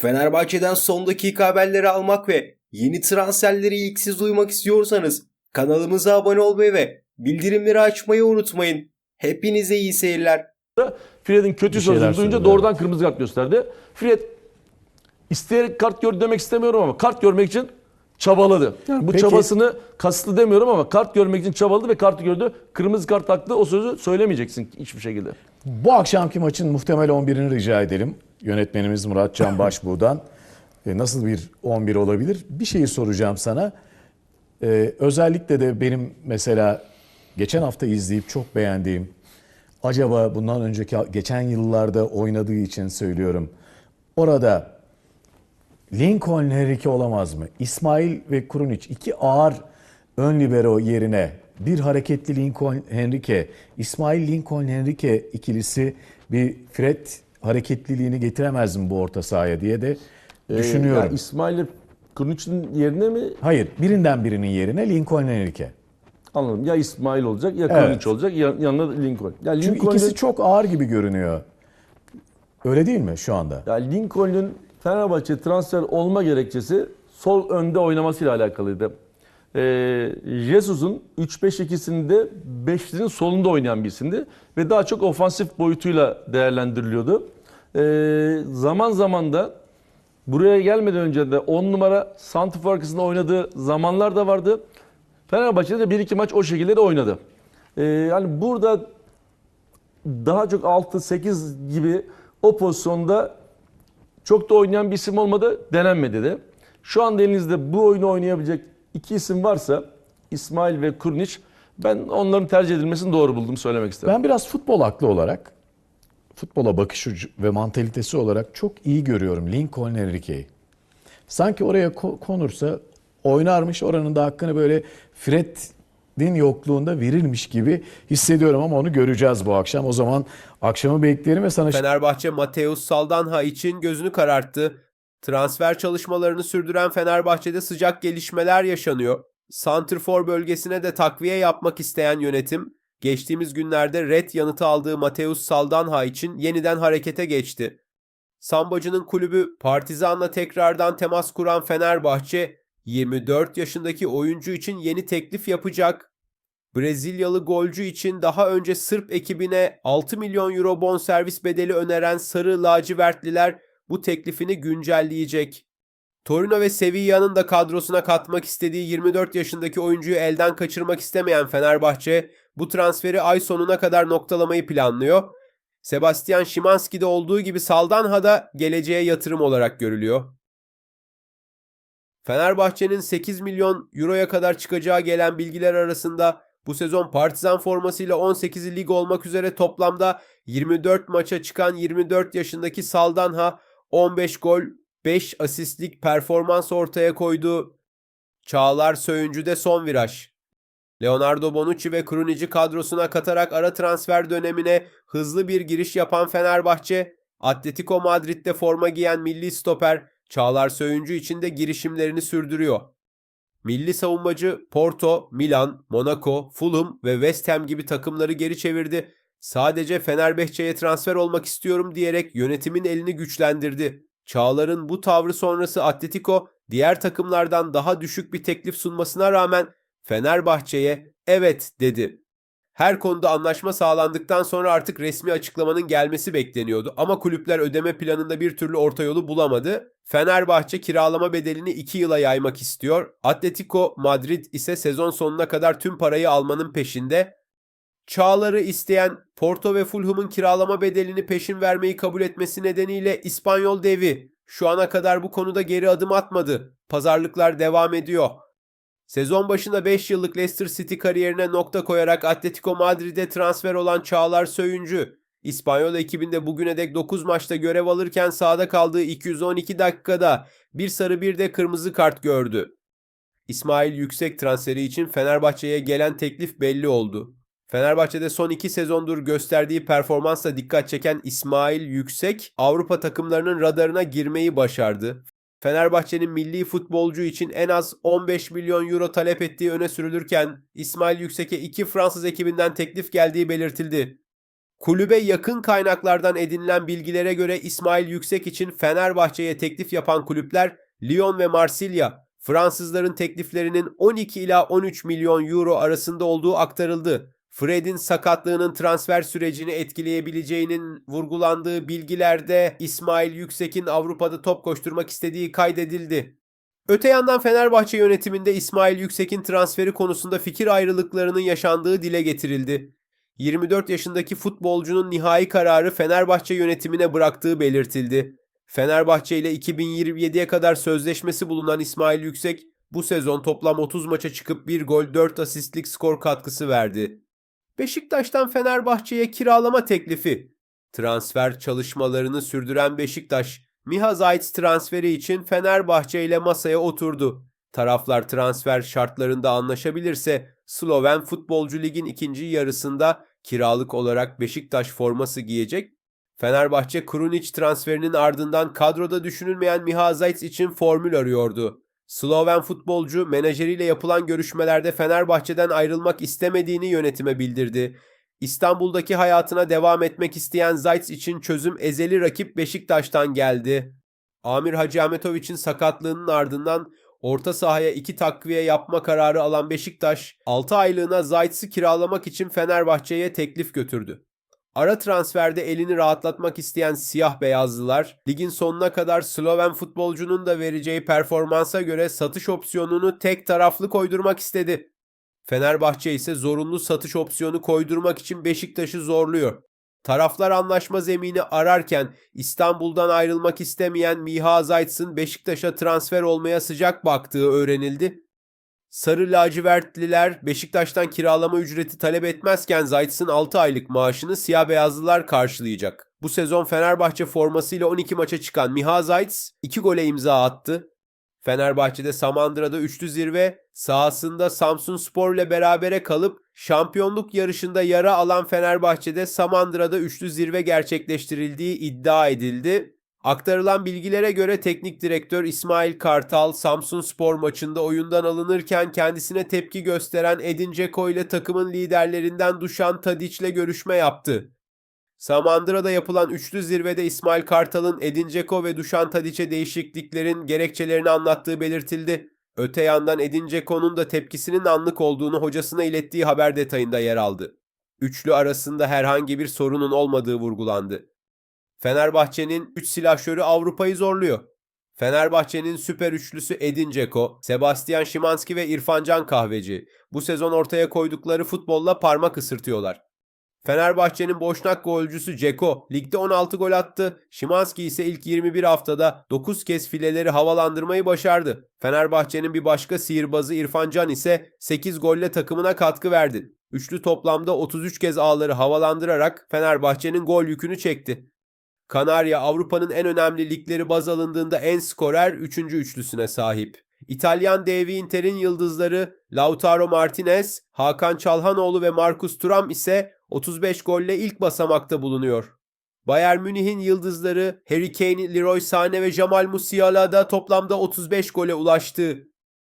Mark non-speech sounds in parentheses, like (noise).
Fenerbahçe'den son dakika haberleri almak ve yeni transferleri ilk siz duymak istiyorsanız kanalımıza abone olmayı ve bildirimleri açmayı unutmayın. Hepinize iyi seyirler. Fred'in kötü sözünü duyunca doğrudan kırmızı kart gösterdi. Fred isteyerek kart gördü demek istemiyorum ama kart görmek için çabaladı. Bu peki- çabasını kasıtlı demiyorum ama kart görmek için çabaladı ve kartı gördü. Kırmızı kart taktı. O sözü söylemeyeceksin hiçbir şekilde. Bu akşamki maçın muhtemel 11'ini rica edelim. Yönetmenimiz Murat Can (laughs) Başbuğ'dan. E, Nasıl bir 11 olabilir? Bir şeyi soracağım sana. E, özellikle de benim mesela geçen hafta izleyip çok beğendiğim, acaba bundan önceki geçen yıllarda oynadığı için söylüyorum. Orada Lincoln Henrique olamaz mı? İsmail ve Krunic iki ağır ön libero yerine bir hareketli Lincoln Henrique, İsmail Lincoln Henrique ikilisi bir Fred hareketliliğini getiremez mi bu orta sahaya diye de Ee, düşünüyorum. ya İsmail Kılıç'ın yerine mi Hayır, birinden birinin yerine Lincoln Henrique. anladım. Ya İsmail olacak ya Evet. Kılıç olacak ya yanına Lincoln. Ya Çünkü Lincoln'un ikisi çok ağır gibi görünüyor. Öyle değil mi şu anda? ya Lincoln'un Fenerbahçe transfer olma gerekçesi sol önde oynamasıyla alakalıydı. Ee, Jesus'un 3-5-2'sinde 5'lerin solunda oynayan bir isimdi ve daha çok ofansif boyutuyla değerlendiriliyordu. Ee, zaman zaman da buraya gelmeden önce de 10 numara santrfor arkasında oynadığı zamanlar da vardı. Fenerbahçe'de de 1-2 maç o şekilde de oynadı. Ee, yani burada daha çok 6-8 gibi o pozisyonda çok da oynayan bir isim olmadı, denenmedi de. Şu anda elinizde bu oyunu oynayabilecek iki isim varsa İsmail ve Kurniç ben onların tercih edilmesini doğru buldum söylemek istedim. Ben biraz futbol aklı olarak, futbola bakış ve mantalitesi olarak çok iyi görüyorum Lincoln Henrique'yi. Sanki oraya ko- konursa oynarmış oranın da hakkını böyle Fred'in yokluğunda verilmiş gibi hissediyorum ama onu göreceğiz bu akşam. O zaman akşamı beklerim ve sana Fenerbahçe Mateus Saldanha için gözünü kararttı. Transfer çalışmalarını sürdüren Fenerbahçe'de sıcak gelişmeler yaşanıyor. Santrfor bölgesine de takviye yapmak isteyen yönetim, geçtiğimiz günlerde red yanıtı aldığı Mateus Saldanha için yeniden harekete geçti. Sambacı'nın kulübü Partizan'la tekrardan temas kuran Fenerbahçe, 24 yaşındaki oyuncu için yeni teklif yapacak. Brezilyalı golcü için daha önce Sırp ekibine 6 milyon euro bonservis bedeli öneren Sarı Lacivertliler bu teklifini güncelleyecek. Torino ve Sevilla'nın da kadrosuna katmak istediği 24 yaşındaki oyuncuyu elden kaçırmak istemeyen Fenerbahçe bu transferi ay sonuna kadar noktalamayı planlıyor. Sebastian Szymanski'de olduğu gibi Saldanha da geleceğe yatırım olarak görülüyor. Fenerbahçe'nin 8 milyon euroya kadar çıkacağı gelen bilgiler arasında bu sezon Partizan formasıyla 18'i lig olmak üzere toplamda 24 maça çıkan 24 yaşındaki Saldanha 15 gol 5 asistlik performans ortaya koydu. Çağlar Söyüncü'de son viraj. Leonardo Bonucci ve Krunici kadrosuna katarak ara transfer dönemine hızlı bir giriş yapan Fenerbahçe, Atletico Madrid'de forma giyen milli stoper Çağlar Söyüncü için de girişimlerini sürdürüyor. Milli savunmacı Porto, Milan, Monaco, Fulham ve West Ham gibi takımları geri çevirdi. Sadece Fenerbahçe'ye transfer olmak istiyorum diyerek yönetimin elini güçlendirdi. Çağlar'ın bu tavrı sonrası Atletico diğer takımlardan daha düşük bir teklif sunmasına rağmen Fenerbahçe'ye evet dedi. Her konuda anlaşma sağlandıktan sonra artık resmi açıklamanın gelmesi bekleniyordu ama kulüpler ödeme planında bir türlü orta yolu bulamadı. Fenerbahçe kiralama bedelini 2 yıla yaymak istiyor. Atletico Madrid ise sezon sonuna kadar tüm parayı almanın peşinde. Çağlar'ı isteyen Porto ve Fulham'ın kiralama bedelini peşin vermeyi kabul etmesi nedeniyle İspanyol devi şu ana kadar bu konuda geri adım atmadı. Pazarlıklar devam ediyor. Sezon başında 5 yıllık Leicester City kariyerine nokta koyarak Atletico Madrid'e transfer olan Çağlar Söyüncü, İspanyol ekibinde bugüne dek 9 maçta görev alırken sahada kaldığı 212 dakikada bir sarı bir de kırmızı kart gördü. İsmail Yüksek transferi için Fenerbahçe'ye gelen teklif belli oldu. Fenerbahçe'de son iki sezondur gösterdiği performansla dikkat çeken İsmail Yüksek Avrupa takımlarının radarına girmeyi başardı. Fenerbahçe'nin milli futbolcu için en az 15 milyon euro talep ettiği öne sürülürken İsmail Yüksek'e iki Fransız ekibinden teklif geldiği belirtildi. Kulübe yakın kaynaklardan edinilen bilgilere göre İsmail Yüksek için Fenerbahçe'ye teklif yapan kulüpler Lyon ve Marsilya, Fransızların tekliflerinin 12 ila 13 milyon euro arasında olduğu aktarıldı. Fred'in sakatlığının transfer sürecini etkileyebileceğinin vurgulandığı bilgilerde İsmail Yüksek'in Avrupa'da top koşturmak istediği kaydedildi. Öte yandan Fenerbahçe yönetiminde İsmail Yüksek'in transferi konusunda fikir ayrılıklarının yaşandığı dile getirildi. 24 yaşındaki futbolcunun nihai kararı Fenerbahçe yönetimine bıraktığı belirtildi. Fenerbahçe ile 2027'ye kadar sözleşmesi bulunan İsmail Yüksek bu sezon toplam 30 maça çıkıp 1 gol 4 asistlik skor katkısı verdi. Beşiktaş'tan Fenerbahçe'ye kiralama teklifi. Transfer çalışmalarını sürdüren Beşiktaş, Miha Zayt transferi için Fenerbahçe ile masaya oturdu. Taraflar transfer şartlarında anlaşabilirse Sloven Futbolcu Lig'in ikinci yarısında kiralık olarak Beşiktaş forması giyecek. Fenerbahçe Krunic transferinin ardından kadroda düşünülmeyen Miha Zayt için formül arıyordu. Sloven futbolcu menajeriyle yapılan görüşmelerde Fenerbahçe'den ayrılmak istemediğini yönetime bildirdi. İstanbul'daki hayatına devam etmek isteyen Zayt için çözüm ezeli rakip Beşiktaş'tan geldi. Amir Hacı Ahmetoviç'in sakatlığının ardından orta sahaya iki takviye yapma kararı alan Beşiktaş 6 aylığına Zayt'sı kiralamak için Fenerbahçe'ye teklif götürdü. Ara transferde elini rahatlatmak isteyen siyah beyazlılar, ligin sonuna kadar Sloven futbolcunun da vereceği performansa göre satış opsiyonunu tek taraflı koydurmak istedi. Fenerbahçe ise zorunlu satış opsiyonu koydurmak için Beşiktaş'ı zorluyor. Taraflar anlaşma zemini ararken İstanbul'dan ayrılmak istemeyen Miha Zayt'sın Beşiktaş'a transfer olmaya sıcak baktığı öğrenildi. Sarı lacivertliler Beşiktaş'tan kiralama ücreti talep etmezken Zayt'sın 6 aylık maaşını siyah beyazlılar karşılayacak. Bu sezon Fenerbahçe formasıyla 12 maça çıkan Miha Zayt 2 gole imza attı. Fenerbahçe'de Samandıra'da üçlü zirve, sahasında Samsun Spor ile berabere kalıp şampiyonluk yarışında yara alan Fenerbahçe'de Samandıra'da üçlü zirve gerçekleştirildiği iddia edildi. Aktarılan bilgilere göre teknik direktör İsmail Kartal Samsun Spor maçında oyundan alınırken kendisine tepki gösteren Edin Dzeko ile takımın liderlerinden Dušan Tadić ile görüşme yaptı. Samandıra'da yapılan üçlü zirvede İsmail Kartal'ın Edin Dzeko ve Dušan Tadić'e değişikliklerin gerekçelerini anlattığı belirtildi. Öte yandan Edin Dzeko'nun da tepkisinin anlık olduğunu hocasına ilettiği haber detayında yer aldı. Üçlü arasında herhangi bir sorunun olmadığı vurgulandı. Fenerbahçe'nin 3 silahşörü Avrupa'yı zorluyor. Fenerbahçe'nin süper üçlüsü Edin Dzeko, Sebastian Szymanski ve İrfancan Kahveci bu sezon ortaya koydukları futbolla parmak ısırtıyorlar. Fenerbahçe'nin boşnak golcüsü Ceko ligde 16 gol attı. Szymanski ise ilk 21 haftada 9 kez fileleri havalandırmayı başardı. Fenerbahçe'nin bir başka sihirbazı İrfan Can ise 8 golle takımına katkı verdi. Üçlü toplamda 33 kez ağları havalandırarak Fenerbahçe'nin gol yükünü çekti. Kanarya Avrupa'nın en önemli ligleri baz alındığında en skorer 3. üçlüsüne sahip. İtalyan devi Inter'in yıldızları Lautaro Martinez, Hakan Çalhanoğlu ve Marcus Thuram ise 35 golle ilk basamakta bulunuyor. Bayern Münih'in yıldızları Harry Kane, Leroy Sané ve Jamal Musiala da toplamda 35 gole ulaştı.